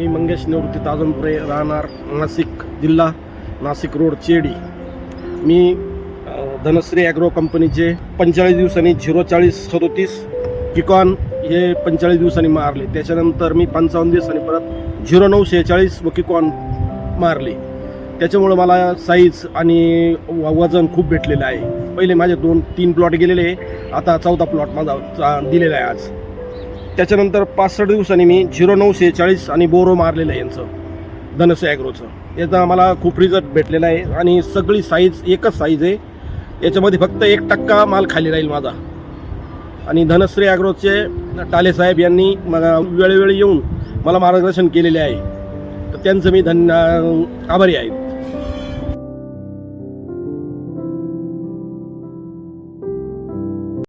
मी मंगेश निवृत्ती ताजनपुरे राहणार नाशिक जिल्हा नाशिक रोड चेडी. मी धनश्री ॲग्रो कंपनीचे पंचेचाळीस दिवसांनी झिरो चाळीस सदोतीस किकॉन हे पंचेचाळीस दिवसांनी मारले. त्याच्यानंतर मी पंचावन्न दिवसांनी परत झिरो नऊ शेहेचाळीस व किकॉन मारले. त्याच्यामुळं मला साईज आणि वजन खूप भेटलेलं आहे. पहिले माझे दोन तीन प्लॉट गेलेले. आता चौथा प्लॉट माझा चा- दिलेला आहे आज. त्याच्यानंतर पासष्ट दिवसांनी मी झिरो नऊशे चाळीस आणि बोरो मारलेलं आहे यांचं. धनश्री ॲग्रोचं याचा मला खूप रिझल्ट भेटलेला आहे आणि सगळी साईज एकच साईज आहे. याच्यामध्ये फक्त एक टक्का माल खाली राहील माझा. आणि धनश्री ॲग्रोचे टाले साहेब यांनी मला वेळोवेळी येऊन मला मार्गदर्शन केलेले आहे. तर त्यांचं मी धन्य आभारी आहे.